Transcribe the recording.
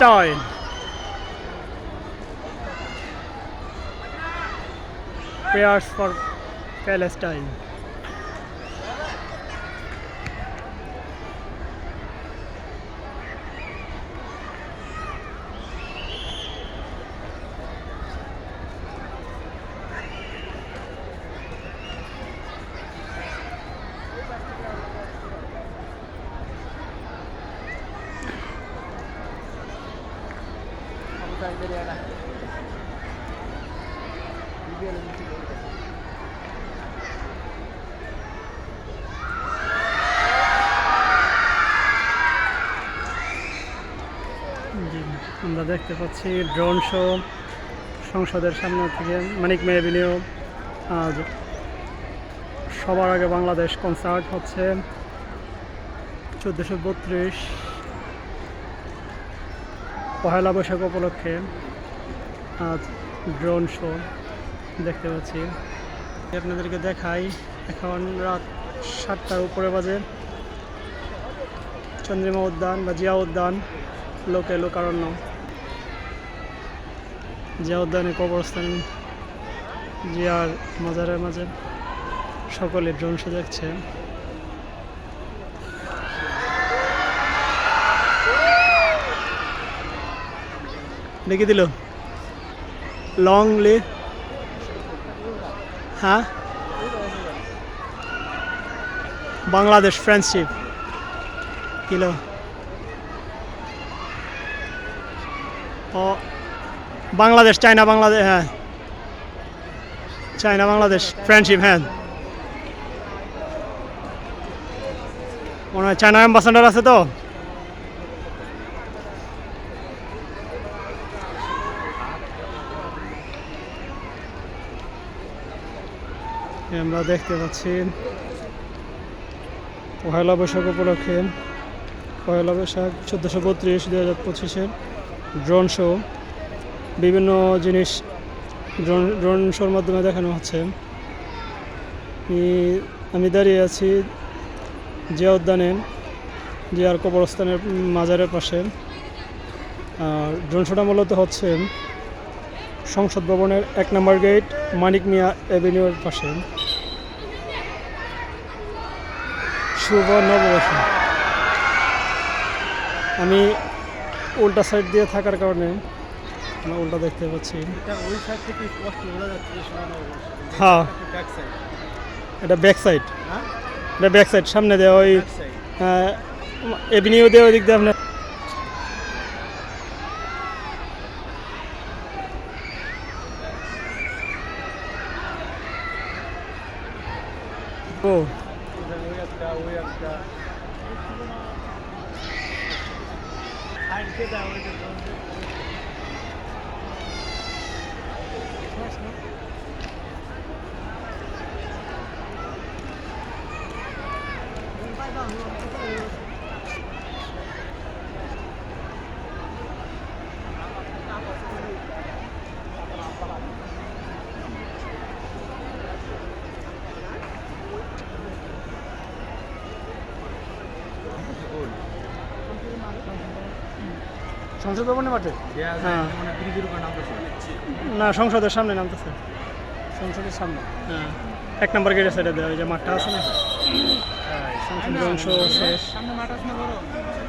Palestine. Prayers for Palestine. আমরা দেখতে পাচ্ছি ড্রোন শো সংসদের সামনে থেকে মানিক মে এভিনিউ আজ সবার আগে বাংলাদেশ কনসার্ট হচ্ছে। চোদ্দোশো বত্রিশ পহেলা বৈশাখ উপলক্ষে আজ ড্রোন শো দেখতে পাচ্ছি। আপনাদেরকে দেখাই, এখন রাত সাতটার উপরে বাজে। চন্দ্রিমা উদ্যান বা জিয়া উদ্যান, লোকে লোকারণ্য। জিয়া উদ্যানে কবরস্থান, জিয়ার মাজারের মাঝে। সকলে ড্রোন শো দেখছে। লিখে দিল। লং লি হ্যাঁ? বাংলাদেশ ফ্রেন্ডশিপ কিলো ও, বাংলাদেশ, চায়না, বাংলাদেশ হ্যাঁ। চায়না, বাংলাদেশ ফ্রেন্ডশিপ হ্যাঁ। মনে হয় চায়না অ্যাম্বাসাডার আছে তো? আমরা দেখতে পাচ্ছি পয়লা বৈশাখ উপলক্ষে পয়লা বৈশাখ চোদ্দোশো বত্রিশ দু হাজার পঁচিশের ড্রোন শো বিভিন্ন জিনিস ড্রোন ড্রোন শোর মাধ্যমে দেখানো হচ্ছে। আমি দাঁড়িয়ে আছি জিয়া উদ্যানে জিয়ার কবরস্থানের মাজারের পাশে। আর ড্রোন শোটা মূলত হচ্ছে সংসদ ভবনের এক নম্বর গেট মানিক মিয়া অ্যাভিনিউর পাশে। শুভ নববর্ষ। আমি উল্টা সাইড দিয়ে থাকার কারণে উল্টা দেখতে পাচ্ছি। হ্যাঁ। এটা ব্যাক সাইড এটা ব্যাক সাইড সামনে দেওয়া ওই এভিনিউ দেওয়া ওই দিক দিয়ে আপনার ও ওই একটা ওই একটা সাইড দিয়ে দাও ওই যে সংসদ ভবনের মাঠে? হ্যাঁ। যায় মানে না সংসদের সামনে নামতেছে। সংসদের সামনে? হ্যাঁ। এক নম্বর গেটের সাইডে দেওয়া ওই যে মাঠটা আছে না? সংসদ শেষ। সামনে মাঠ আছে না বড় মাঠটা অনেক বড়।